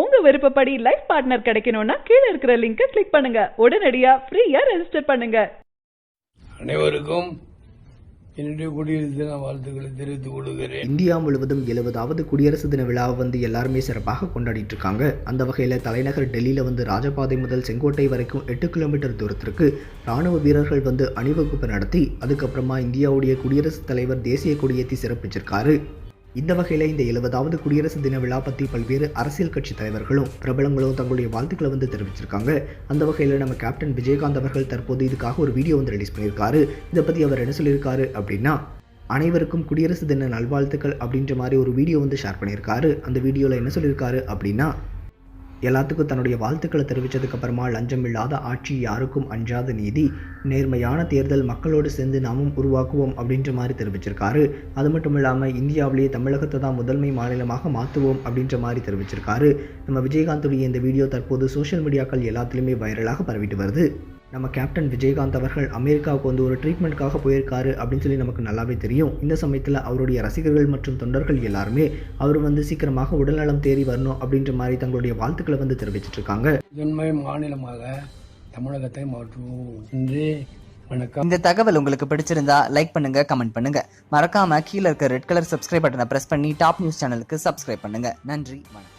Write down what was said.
உங்க விருப்பப்படி life partner கிடைக்கணும்னா கீழே இருக்கிற லிங்கை கிளிக் பண்ணுங்க. உடனடியா ஃப்ரீயா ரெஜிஸ்டர் பண்ணுங்க. அனைவருக்கும் என்னுடைய குடியரசு தின வாழ்த்துக்களை தெரிவித்துக் கொள்கிறேன். இந்தியா முழுவதும் எழுபதாவது குடியரசு தின விழாவை வந்து எல்லாருமே சிறப்பாக கொண்டாடிட்டு இருக்காங்க. அந்த வகையில் தலைநகர் டெல்லியில் வந்து ராஜபாதை முதல் செங்கோட்டை வரைக்கும் எட்டு கிலோமீட்டர் தூரத்திற்கு ராணுவ வீரர்கள் வந்து அணிவகுப்பு நடத்தி அதுக்கப்புறமா இந்தியாவுடைய குடியரசுத் தலைவர் தேசிய கொடியேற்றி சிறப்பிச்சிருக்காரு. இந்த வகையில் இந்த எழுபதாவது குடியரசு தின விழா பற்றி பல்வேறு அரசியல் கட்சி தலைவர்களும் பிரபலங்களும் தங்களுடைய வாழ்த்துக்களை வந்து தெரிவிச்சிருக்காங்க. அந்த வகையில் நம்ம கேப்டன் விஜயகாந்த் அவர்கள் தற்போது இதுக்காக ஒரு வீடியோ வந்து ரிலீஸ் பண்ணியிருக்காரு. இதை பற்றி அவர் என்ன சொல்லியிருக்காரு அப்படின்னா அனைவருக்கும் குடியரசு தின நல்வாழ்த்துக்கள் அப்படின்ற மாதிரி ஒரு வீடியோ வந்து ஷேர் பண்ணியிருக்காரு. அந்த வீடியோவில் என்ன சொல்லியிருக்காரு அப்படின்னா எல்லாத்துக்கும் தன்னுடைய வாழ்த்துக்களை தெரிவித்ததுக்கு அப்புறமா லஞ்சம் இல்லாத ஆட்சி யாருக்கும் அஞ்சாத நீதி நேர்மையான தேர்தல் மக்களோடு சேர்ந்து நாமும் உருவாக்குவோம் அப்படின்ற மாதிரி தெரிவிச்சிருக்காரு. அது மட்டும் இல்லாமல் இந்தியாவிலேயே தமிழகத்தை தான் முதன்மை மாநிலமாக மாற்றுவோம் அப்படின்ற மாதிரி தெரிவிச்சிருக்காரு. நம்ம விஜயகாந்துடைய இந்த வீடியோ தற்போது சோஷியல் மீடியாக்கள் எல்லாத்துலேயுமே வைரலாக பரவிட்டு வருது. நம்ம கேப்டன் விஜயகாந்த் அவர்கள் அமெரிக்காவுக்கு வந்து ஒரு ட்ரீட்மெண்ட்காக போயிருக்காரு அப்படின்னு சொல்லி நமக்கு நல்லாவே தெரியும். இந்த சமயத்தில் அவருடைய ரசிகர்கள் மற்றும் தொண்டர்கள் எல்லாருமே அவர் வந்து சீக்கிரமாக உடல்நலம் தேறி வரணும் அப்படின்ற மாதிரி தங்களுடைய வாழ்த்துக்களை வந்து தெரிவிச்சிட்டு இருக்காங்க. முதன்மை மாநிலமாக தமிழகத்தை மாற்றுவோம். நன்றி வணக்கம். இந்த தகவல் உங்களுக்கு பிடிச்சிருந்தா லைக் பண்ணுங்க கமெண்ட் பண்ணுங்க. மறக்காம கீழே இருக்க ரெட் கலர் சப்ஸ்கிரைப் பட்டனை பிரஸ் பண்ணி டாப் நியூஸ் சேனலுக்கு சப்ஸ்கிரைப் பண்ணுங்க. நன்றி வணக்கம்.